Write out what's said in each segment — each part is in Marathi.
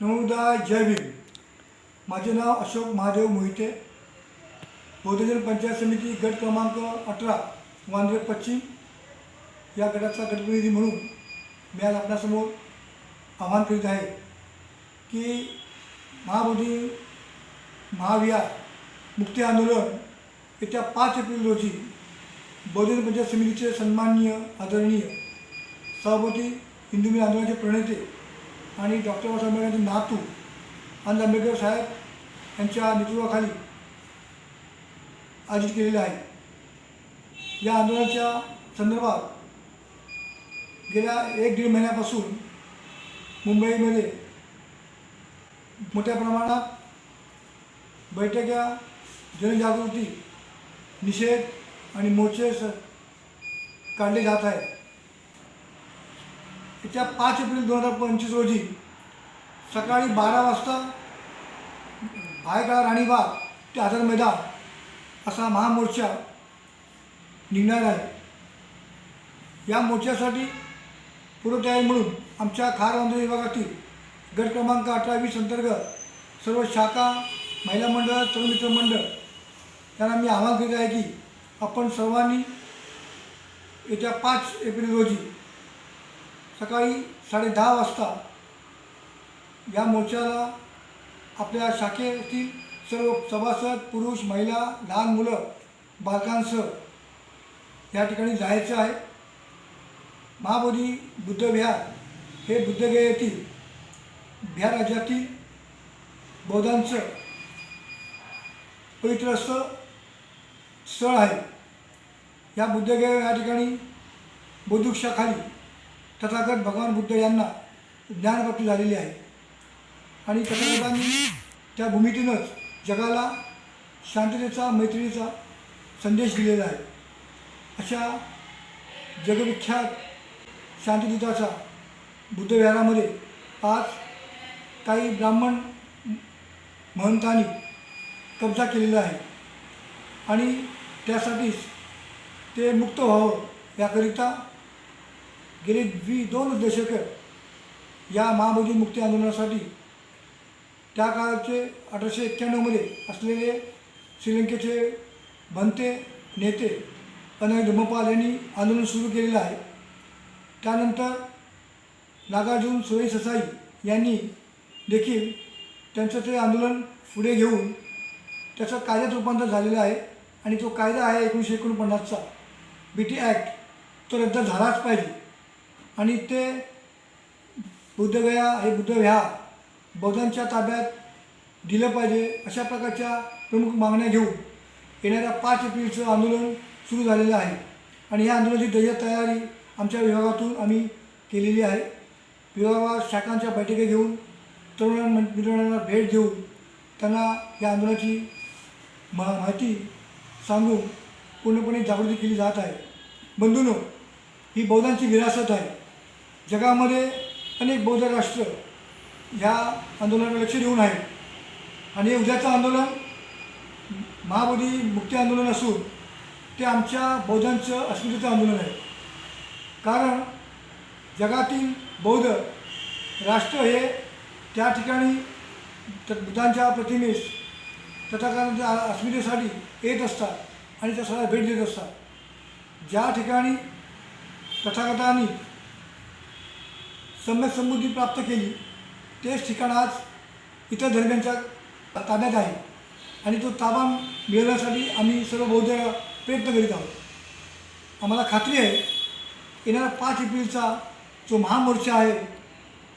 नमोदाय जय भीम. माझे नाव अशोक महादेव मोहिते. बौद्धजन पंचायत समिती गट क्रमांक अठरा वांद्रे पश्चिम. या गटाचा गटप्रतिनिधी म्हणून मी आज आपल्यासमोर आवाहन करीत आहे की महाबोधी महाविहार मुक्ती आंदोलन येत्या पाच एप्रिल रोजी बौद्धजन पंचायत समितीचे सन्माननीय आदरणीय सभापती हिंदू आंदोलनाचे प्रणेते आणि डॉक्टर बाबासाहेब आंबेडकरांचे नातू आणि आंबेडकर साहेब यांच्या नेतृत्वाखाली आयोजित केलेले आहे. या आंदोलनाच्या संदर्भात गेल्या एक दीड महिन्यापासून मुंबईमध्ये मोठ्या प्रमाणात बैठका जनजागृती निषेध आणि मोर्चे काढले जात आहेत. येत्या पाच एप्रिल दोन हजार पंचवीस रोजी सकाळी बारा वाजता भायकाळा राणीबाग ते आझाद मैदान असा महामोर्चा निघणार आहे. या मोर्चासाठी पूर्वतयारी म्हणून आमच्या खार आंदोलन विभागातील गट क्रमांक अठरा वीस अंतर्गत सर्व शाखा महिला मंडळ तरुण मित्र मंडळ त्यांना मी आवाहन केले आहे की आपण सर्वांनी येत्या पाच एप्रिल रोजी सकाळी साडे दहा वाजता या मोर्चाला आपल्या शाखेतील सर्व सभासद पुरुष महिला लहान मुलं बालकांसह या ठिकाणी जायचं आहे. महाबोधी बुद्धविहार हे बुद्धगया येथील बिहार राज्यातील बौद्धांचं पवित्र असं स्थळ आहे. या बुद्धगय या ठिकाणी बुद्धुक्षाखाली तथागत भगवान बुद्ध यांना ज्ञानप्राप्ती झालेली आहे. आणि तथागतांनी त्या भूमीतूनच जगाला शांततेचा मैत्रीचा संदेश दिलेला आहे. अशा जगविख्यात शांतिदूताचा बुद्धविहारामध्ये आज काही ब्राह्मण महंतांनी कब्जा केलेला आहे. आणि त्यासाठीच ते मुक्त व्हावं याकरिता गेली वी दोन दशकं या महाबोधी मुक्ती आंदोलनासाठी त्या काळचे अठराशे एक्क्याण्णवमध्ये असलेले श्रीलंकेचे भंते नेते अनय धम्मपाल यांनी आंदोलन सुरू केलेलं आहे. त्यानंतर नागार्जुन सुरेश ससाई यांनी देखील त्यांचं ते आंदोलन पुढे घेऊन त्याचं कायद्यात रूपांतर झालेलं आहे आणि तो कायदा आहे एकोणीसशे एकोणपन्नासचा. बी टी ॲक्ट तो रद्द झालाच पाहिजे. आणि ते बुद्धगया हे बुद्धविहार बौद्धांच्या ताब्यात दिलं पाहिजे अशा प्रकारच्या प्रमुख मागण्या घेऊन येणाऱ्या पाच एप्रिलचं आंदोलन सुरू झालेलं आहे. आणि या आंदोलनाची ध्येय तयारी आमच्या विभागातून आम्ही केलेली आहे. विभागात शाखांच्या बैठका घेऊन तरुणां मित्रांना भेट देऊन त्यांना या आंदोलनाची मा माहिती सांगून पूर्णपणे जागृती केली जात आहे. बंधूनो ही बौद्धांची विरासत आहे. जगामध्ये अनेक बौद्ध राष्ट्र ह्या आंदोलनाकडे लक्ष देऊन आहेत. आणि उद्याचं आंदोलन महाबोधी मुक्ती आंदोलन असून ते आमच्या बौद्धांचं अस्मितेचं आंदोलन आहे. कारण जगातील बौद्ध राष्ट्र हे त्या ठिकाणी त- बुद्धांच्या प्रतिमेस तथाकथांच्या अस्मितेसाठी येत असतात आणि त्या सगळ्या भेट देत असतात. ज्या ठिकाणी तथागतांनी सम्यक समृद्धी प्राप्त केली. तेच ठिकाण आज इतर धर्मांच्या ताब्यात आहे. आणि तो ताबा मिळवण्यासाठी आम्ही सर्व बौद्ध प्रयत्न करीत आहोत. आम्हाला खात्री आहे येणारा पाच एप्रिलचा जो महामोर्चा आहे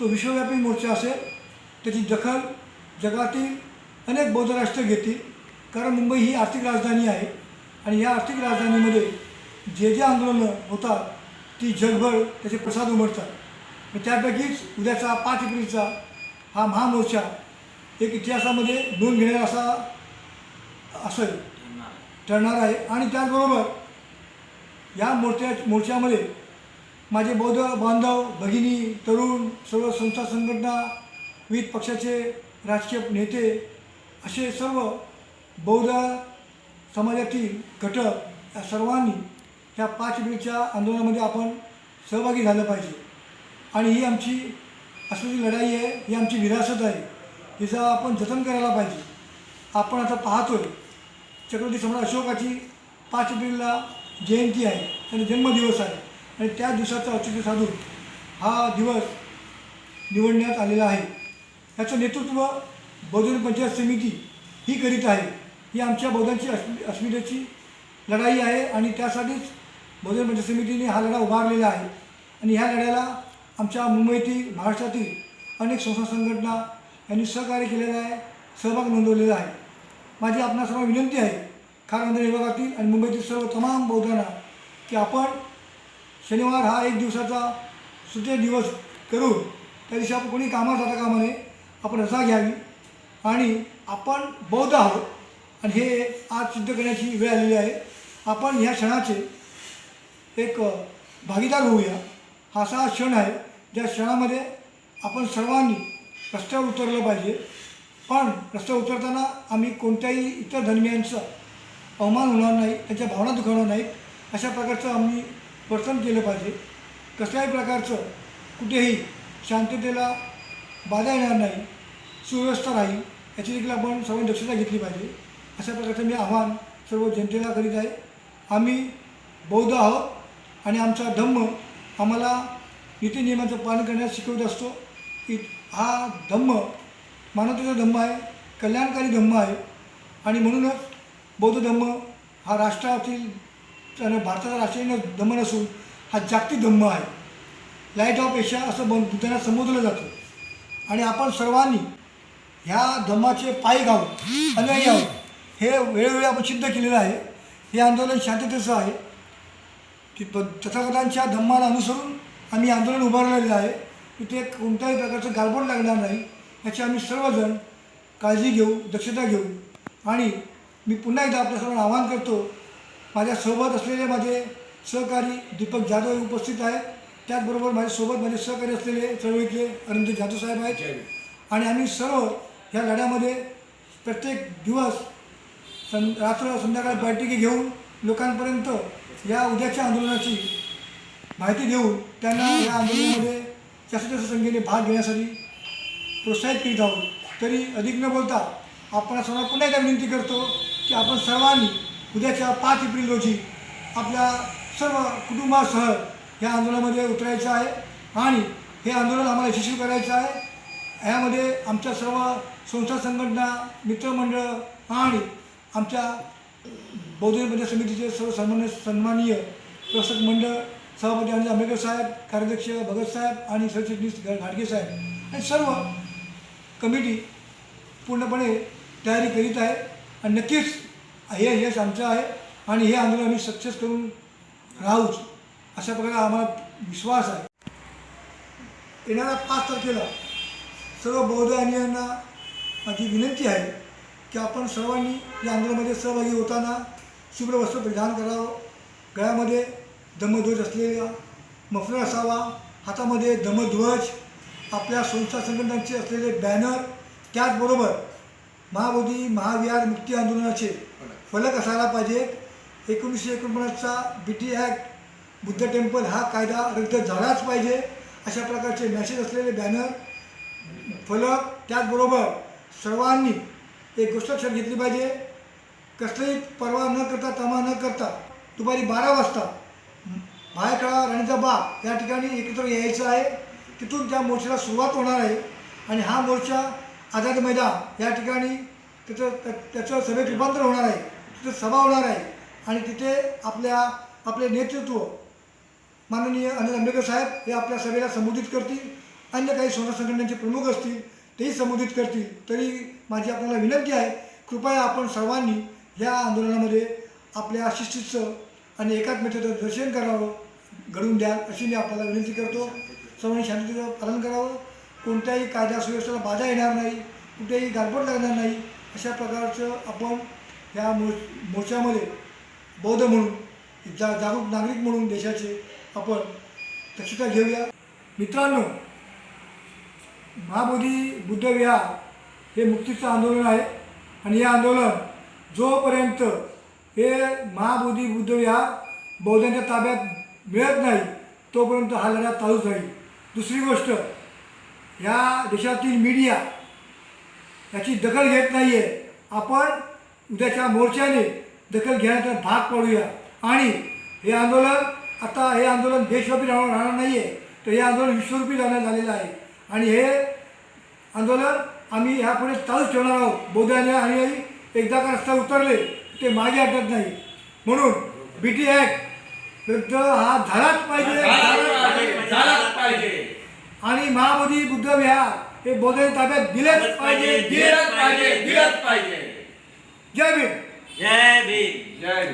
तो विश्वव्यापी मोर्चा असेल. त्याची दखल जगातील अनेक बौद्ध राष्ट्र घेतील. कारण मुंबई ही आर्थिक राजधानी आहे. आणि या आर्थिक राजधानीमध्ये जे जे आंदोलनं होतात ती जगभर त्याचे प्रसाद उमटतात. तर त्यापैकीच उद्याचा पाच एप्रिलचा हा महामोर्चा एक इतिहासामध्ये नोंद घेणारा असा असेल. ठरणार आहे. आणि त्याचबरोबर या मोर्चा मोर्चामध्ये माझे बौद्ध बांधव भगिनी तरुण सर्व संस्था संघटना विविध पक्षाचे राजकीय नेते असे सर्व बौद्ध समाजातील घटक या सर्वांनी ह्या पाच एप्रिलच्या आंदोलनामध्ये आपण सहभागी झालं पाहिजे. आणि ही आमची असलेली लढाई आहे ही आमची विरासत आहे हिचा आपण जतन करायला पाहिजे. आपण आता पाहतोय छत्रपती सम्राट अशोकाची पाच एप्रिलला जयंती आहे आणि जन्मदिवस आहे. आणि त्या दिवसाचं औचित्य साधून हा दिवस निवडण्यात आलेला आहे. याचं नेतृत्व बौद्ध पंचायत समिती ही करीत आहे. ही आमच्या बौद्धांची अस्मि अस्मितेची लढाई आहे आणि त्यासाठीच बौद्ध पंचायत समितीने हा लढा उभारलेला आहे. आणि ह्या लढ्याला आमच्या मुंबईतील महाराष्ट्रातील अनेक संस्था संघटना यांनी सहकार्य केलेलं आहे सहभाग नोंदवलेला आहे. माझी आपणा सर्व विनंती आहे खार विभागातील आणि मुंबईतील सर्व तमाम बौद्धांना की आपण शनिवार हा एक दिवसाचा सुटे दिवस करून त्या दिवशी आपण कोणी कामात जाता कामा नये आपण रजा घ्यावी आणि आपण बौद्ध आहोत आणि हे आज सिद्ध करण्याची वेळ आलेली आहे. आपण ह्या क्षणाचे एक भागीदार होऊया. असा क्षण आहे ज्या क्षणामध्ये आपण सर्वांनी रस्त्यावर उतरलं पाहिजे. पण रस्त्यावर उतरताना आम्ही कोणत्याही इतर धर्मियांचा अवमान होणार नाही त्यांच्या भावना दुखावणार नाहीत अशा प्रकारचं आम्ही वर्तन केलं पाहिजे. कसल्याही प्रकारचं कुठेही शांततेला बाधा येणार नाही सुव्यवस्था राहील याची देखील आपण सर्वांनी दक्षता घेतली पाहिजे. अशा प्रकारचं मी आव्हान सर्व जनतेला करीत आहे. आम्ही बौद्ध आहोत आणि आमचा धम्म आम्हाला नीतिनियमांचं पालन करण्यास शिकवत असतो. की हा धम्म मानवतेचा धम्म आहे कल्याणकारी धम्म आहे. आणि म्हणूनच बौद्ध धम्म हा राष्ट्रातील भारताचा राष्ट्रीय धम्म नसून हा जागतिक धम्म आहे. लाइट ऑफ एशिया असं बन त्यांना संबोधलं जातं. आणि आपण सर्वांनी ह्या धम्माचे पायी घालून अनुयायी आहोत. हे वेळोवेळी आपण सिद्ध केलेलं आहे. हे आंदोलन शांततेचं आहे. की तथागतांच्या धम्माला अनुसरून आम्ही आंदोलन उभारलेलं आहे. तिथे कोणत्याही प्रकारचं गालबोट लागणार नाही. याची आम्ही सर्वजण काळजी घेऊ दक्षता घेऊ. आणि मी पुन्हा एकदा आपल्या सर्वांना आवाहन करतो माझ्यासोबत असलेले माझे सहकारी दीपक जाधव हे उपस्थित आहेत. त्याचबरोबर माझ्यासोबत माझे सहकारी असलेले चळवळीतले अरविंद जाधव साहेब आहेत. आणि आम्ही सर्व ह्या लढ्यामध्ये प्रत्येक दिवस सं रात्र संध्याकाळ बैठकी घेऊन लोकांपर्यंत या उद्याच्या आंदोलनाची माहिती देऊन त्यांना या आंदोलनामध्ये जास्तीत जास्त संख्येने भाग घेण्यासाठी प्रोत्साहित करीत आहोत तरी अधिक न बोलता आपण सर्वांना पुन्हा एकदा विनंती करतो की आपण सर्वांनी उद्याच्या पाच एप्रिल रोजी आपल्या सर्व कुटुंबासह या आंदोलनामध्ये उतरायचं आहे आणि हे आंदोलन आम्हाला यशस्वी करायचं आहे. ह्यामध्ये आमच्या सर्व संस्था संघटना मित्रमंडळ आणि आमच्या बौद्ध पंचायत समितीचे सर्व सन्माननीय प्रशासक मंडळ सभापती अनिल आंबेडकर साहेब कार्याध्यक्ष भगत साहेब आणि सरचिटणीस घाटगे साहेब. आणि सर्व कमिटी पूर्णपणे तयारी करीत आहे आणि नक्कीच हे यश आमचं आहे आणि हे आंदोलन आम्ही सक्सेस करून राहूच अशा प्रकारे आम्हाला विश्वास आहे. येणाऱ्या पाच तारखेला सर्व बौद्ध अनुयायांना माझी विनंती आहे की आपण सर्वांनी या आंदोलनामध्ये सहभागी होताना शुभ्र वस्त्र परिधान करावं. गळ्यामध्ये दमध्वज असलेला मफलर असावा. हातामध्ये दमध्वज आपल्या संस्था संघटनांचे असलेले बॅनर त्याचबरोबर महाबोधी महाविहार मुक्ती आंदोलनाचे फलक असायला पाहिजेत. एकोणीसशे एकोणपन्नासचा B T act Buddha temple हा कायदा रद्द झालाच पाहिजे. अशा प्रकारचे मॅसेज असलेले बॅनर फलक त्याचबरोबर सर्वांनी एक गोष्ट लक्षात घेतली पाहिजे. कसलीही परवा न करता तमा न करता दुपारी बारा वाजता भायखळा राणीचा बाग या ठिकाणी एकत्र यायचं आहे. तिथून त्या मोर्चाला सुरुवात होणार आहे. आणि हा मोर्चा आझाद मैदान या ठिकाणी त्याचं त्या- त्याचं सभेत रूपांतर होणार आहे. तिथे सभा होणार आहे. आणि तिथे आपल्या आपले नेतृत्व माननीय अनिल आंबेडकर साहेब हे आपल्या सभेला संबोधित करतील. अन्य काही संस्था संघटनांचे प्रमुख असतील तेही संबोधित करतील. तरी माझी आपल्याला विनंती आहे कृपया आपण सर्वांनी या आंदोलनामध्ये आपल्या शिस्तीचं आणि एकात्मतेचं दर्शन करावं घडून द्याल अशी मी आपल्याला विनंती करतो. सर्वांनी शांततेचं पालन करावं. कोणत्याही कायदा सुव्यवस्थेला बाधा येणार नाही कुठेही गालबोट लागणार नाही अशा प्रकारचं आपण या मो मोर्चामध्ये बौद्ध म्हणून जा जागरूक नागरिक म्हणून देशाचे आपण दक्षता घेऊया. मित्रांनो महाबोधी बुद्धविहार हे मुक्तीचं आंदोलन आहे. आणि हे आंदोलन जोपर्यंत हे महाबोधी बुद्धविहार बौद्धांच्या ताब्यात मिळत नाही तोपर्यंत हा लढा चालूच राहील. दुसरी गोष्ट ह्या देशातील मीडिया याची दखल घेत नाही आहे आपण उद्याच्या मोर्चाने दखल घेण्याचा भाग पाडूया. आणि हे आंदोलन आता हे आंदोलन देशव्यापी राहणार राहणार नाही आहे तर हे आंदोलन विश्वरूपी जाण्यात झालेलं आहे. आणि हे आंदोलन आम्ही ह्यापुढे चालूच ठेवणार आहोत. बौद्धाने आणि एकदा का रस्ता उतरले ते मागे हटत नाही. म्हणून बी टी ॲक्ट विरुद्ध हा झालाच पाहिजे आणि महाबोधी बुद्ध विहार हे बौद्धांनी ताब्यात दिलेच पाहिजे दिलेच पाहिजे दिलंच पाहिजे. जय भीम. जय भीम. जय